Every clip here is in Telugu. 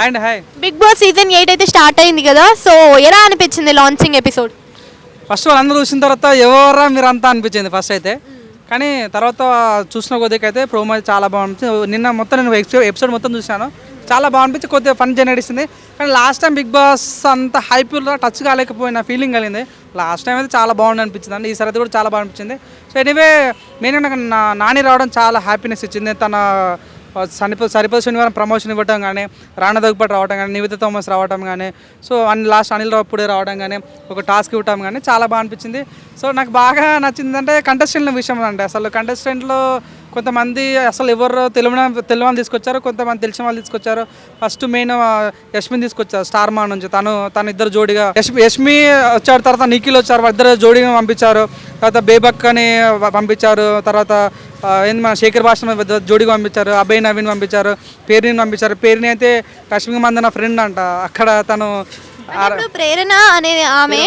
And hi Bigg Boss season eight అయితే స్టార్ట్ అయింది కదా సో ఎలా అనిపించింది లాంచింగ్ ఎపిసోడ్ ఫస్ట్ వాళ్ళందరూ చూసిన తర్వాత ఎవరా మీరు అంతా అనిపించింది ఫస్ట్ అయితే. కానీ తర్వాత చూసిన కొద్దిగా అయితే ప్రోమో చాలా బాగుంటుంది నిన్న మొత్తం నేను ఎపిసోడ్ మొత్తం చూశాను. చాలా బాగా అనిపించి కొద్దిగా ఫన్ జనరేట్ ఇస్తుంది కానీ లాస్ట్ టైం బిగ్ బాస్ అంత హైప్లో టచ్ కాలేకపోయిన ఫీలింగ్ కలిగింది. లాస్ట్ టైం అయితే చాలా బాగుంది అనిపించింది. అండి ఈసారి కూడా చాలా బాగా అనిపించింది. సో ఎనీవే మెయిన్ నాకు నాని రావడం చాలా హ్యాపీనెస్ ఇచ్చింది. తన సరిపో సరిపో శనివారం ప్రమోషన్ ఇవ్వటం కానీ రాణా దగ్గుపాటి రావడం కానీ నివేదిత థామస్ రావడం కానీ సో అన్ని లాస్ట్ అనిల్ రావుడే రావడం కానీ ఒక టాస్క్ ఇవ్వటం కానీ చాలా బాగా అనిపించింది. సో నాకు బాగా నచ్చింది అంటే కంటెస్టెంట్ల విషయం అంటే అసలు కంటెస్టెంట్లో కొంతమంది అసలు ఎవరు తెలియని తెలియని వాళ్ళు తీసుకొచ్చారు కొంతమంది తెలిసిన వాళ్ళు తీసుకొచ్చారు. ఫస్ట్ మెయిన్ యష్మిని తీసుకొచ్చారు స్టార్ మా నుంచి. తను తన ఇద్దరు జోడిగా. యష్మి యష్మి వచ్చారు తర్వాత నిఖిల్ వచ్చారు ఇద్దరు జోడిగా పంపించారు. తర్వాత బేబక్ అని పంపించారు. తర్వాత ఏంది మన శేఖర్ భాష జోడిగా పంపించారు. అభయ్ నవీన్ పంపించారు. పేరుని పంపించారు. పేరుని అయితే రష్మిక మందన ఫ్రెండ్ అంట. అక్కడ తను ఇప్పుడు ప్రేరణ అనే ఆమె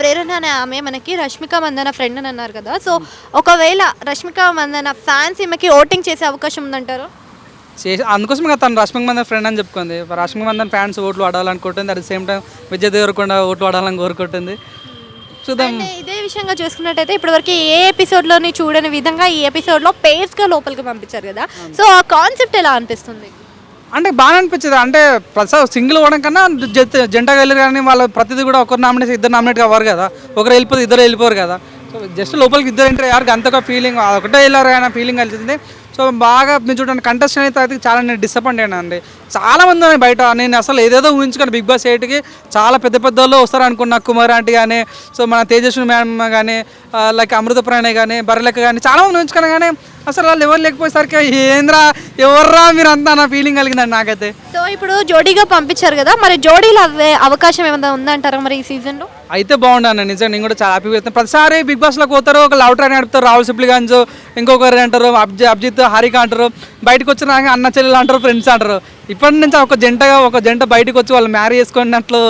ప్రేరణ. అనే ఆమె మనకి రష్మిక మందన ఫ్రెండ్ అని అన్నారు కదా. సో ఒకవేళ రష్మిక మందన ఫ్యాన్స్ ఈమెకి ఓటింగ్ చేసే అవకాశం ఉందంటారు? చేసి అందుకోసం కదా తను రష్మిక మందన్ ఫ్రెండ్ అని చెప్పుకుంది. రష్మిక మందన్ ఫ్యాన్స్ ఓట్లు పడాలనుకుంటుంది at the same time Vijay Deverakonda ఓట్లు పడాలని కోరుకుంటుంది చూద్దాం. ఇదే విషయంగా చూసుకున్నట్టయితే ఇప్పటివరకు ఏ ఎపిసోడ్లోని చూడని విధంగా ఈ ఎపిసోడ్లో పేర్స్గా లోపలికి పంపించారు కదా. సో ఆ కాన్సెప్ట్ ఎలా అనిపిస్తుంది? అంటే బాగా అనిపించింది. అంటే ప్రసాద్ సింగిల్ అవ్వడం కన్నా జ- జంటగా వెళ్ళి కానీ వాళ్ళ ప్రతిదీ కూడా ఒకరు నామినేట్ ఇద్దరు నామినేట్ అవ్వరు కదా. ఒకరు వెళ్ళిపోతే ఇద్దరు వెళ్ళిపోరు కదా. సో జస్ట్ లోపలికి ఇద్దరు ఎంటర్ అయ్యారు. అంతగా ఫీలింగ్ ఒకటే వెళ్ళారు అనే ఫీలింగ్ కలిసింది సో బాగా మీరు చూడండి కంటెస్టెంట్ అయితే అయితే చాలా నేను డిసప్పాయింట్ అయినా అండి చాలా మంది ఉన్నాయి బయట. నేను అసలు ఏదేదో ఊహించుకొని. బిగ్ బాస్ ఎయిట్కి చాలా పెద్ద పెద్ద వాళ్ళు వస్తారు అనుకున్నా కుమార్ ఆంటీ కానీ సో మన తేజస్వి మ్యామ్ కానీ లైక్ అమృత ప్రాణి కానీ బర్రెలెక్క కానీ చాలా మంది ఊహించుకున్నా కానీ అసలు వాళ్ళు ఎవరు లేకపోయేసరికి ఏంద్రా ఎవర్రా మీరు అంతా నా ఫీలింగ్ కలిగిందండి నాకైతే. సో ఇప్పుడు జోడీగా పంపించారు కదా మరి జోడీలు అవే అవకాశం ఏమైనా ఉందంటారా మరి ఈ సీజన్లో అయితే బాగుండాను నిజంగా నేను కూడా చాలా హ్యాపీగా ప్రతిసారి బిగ్ బాస్లోకి పోతారు ఒక లవ్ ట్రైన్ నడుపుతారు రాహుల్ సిప్లిగంజ్ ఇంకొకరు అంటారు అబ్జి అభిజిత్ హరిక అంటారు బయటకు వచ్చిన అన్న చెల్లెలు అంటారు ఫ్రెండ్స్ అంటారు. ఇప్పటి నుంచి ఒక జంటగా ఒక జంట బయటకు వచ్చి వాళ్ళు మ్యారీ చేసుకున్నట్లు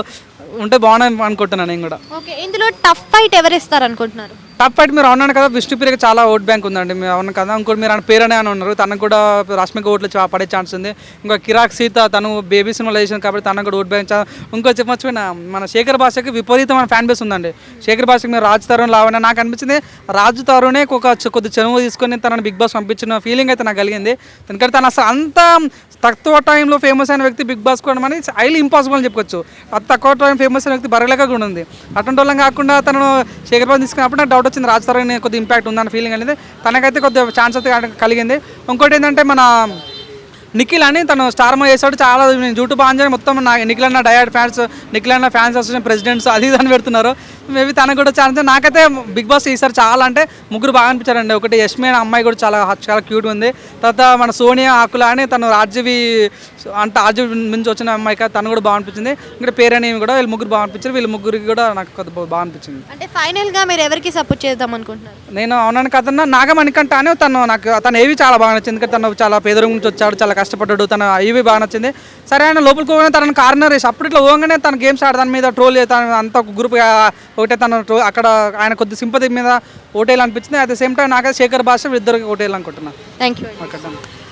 ఉంటే బాగుంది అనుకుంటున్నాను నేను కూడా. ఓకే ఇందులో టఫ్ ఫైట్ ఎవరు ఇస్తారు అనుకుంటున్నారు టాప్ ఫైట్ మీరు అవునాను కదా విష్ణుప్రియకి చాలా ఓట్ బ్యాంక్ ఉందండి. మీరు అవును కదా ఇంకోటి మీరు ఆయన పేరనే అని ఉన్నారు. తనకు కూడా రష్మిక ఓట్లు పడే ఛాన్స్ ఉంది. ఇంకా కిరాక్ సీత తను బేబీ సినిమాలో వేసింది కాబట్టి తనకు కూడా ఓట్ బ్యాంక్ ఇంకో చెప్పొచ్చిన మన శేఖర్ భాషకి విపరీతమైన ఫ్యాన్ బేస్ ఉందండి. శేఖర్ భాషకి మీరు రాజు తరుణ్ లావణ నాకు అనిపించింది రాజు తరుణే ఒక కొద్ది చనువు తీసుకొని తనని బిగ్ బాస్ పంపించిన ఫీలింగ్ అయితే నాకు కలిగింది. ఎందుకంటే తను అసలు అంత తక్కువ టైంలో ఫేమస్ అయిన వ్యక్తి బిగ్ బాస్ కూడా అని హైలీ ఇంపాసిబుల్ అని చెప్పుకోవచ్చు. అంత తక్కువ టైం ఫేమస్ అయిన వ్యక్తి బరలేక కూడా ఉంది. అటువంటి వాళ్ళం కాకుండా తను శేఖర్ బాబు తీసుకున్నప్పుడు నాకు డౌట్ వచ్చింది రాజ్ తరుణ్ కొద్ది ఇంపాక్ట్ ఉందన్న ఫీలింగ్ అనేది తనకైతే కొద్దిగా ఛాన్స్ అయితే కలిగింది. ఇంకోటి ఏంటంటే మన నిఖిల్ అని తను స్టార్ మా చేశాడు చాలా నేను యూట్యూబ్ ఆన్ చేయడం మొత్తం నా నిఖిల్ అన్న డయాడ్ ఫ్యాన్స్ నిఖిల్ అన్న ఫ్యాన్స్ అసోసియేషన్ ప్రెసిడెంట్స్ అది ఇది అని పెడుతున్నారు. మేబీ తనకు కూడా ఛాన్స్ నాకైతే బిగ్ బాస్ ఈసారి చాలా అంటే ముగ్గురు బాగా అనిపించారండి. ఒకటి యష్మి అనే అమ్మాయి కూడా చాలా చాలా క్యూట్ ఉంది. తర్వాత మన సోనియా ఆకుల అని తను ఆర్జీవి అంటే ఆర్జీవి నుంచి వచ్చిన అమ్మాయి కదా తను కూడా బాగా అనిపించింది. ఇంకా పేరని కూడా వీళ్ళు ముగ్గురు బాగా అనిపించారు. వీళ్ళ ముగ్గురికి కూడా నాకు కొద్ది బాగా అనిపించింది. అంటే ఫైనల్గా మీరు ఎవరికి సపోర్ట్ చేద్దాం అనుకుంటున్నారు? నేను అవునాను కదన్నా నాగమణికంట అని తను నాకు తను ఏవి చాలా బాగా నచ్చింది. ఎందుకంటే తను చాలా పేదరికం నుంచి వచ్చాడు చాలా కష్టపడ్డాడు. తన ఏవి బాగా నచ్చింది. సరే ఆయన లోపలికి పోగానే తనను కార్నర్ వేసి అప్పుడు ఇట్లా పోగానే తన గేమ్స్ ఆడ దాని మీద ట్రోల్ తను అంత గ్రూప్ ఒకటే తన అక్కడ ఆయన కొద్ది సింపతి మీద ఓటేయాలి అనిపించింది అట్ ద సేమ్ టైం నాకైతే శేఖర్ భాష ఇద్దరికి ఓటేయాలి అనుకుంటున్నాను థ్యాంక్ యూ ఓకే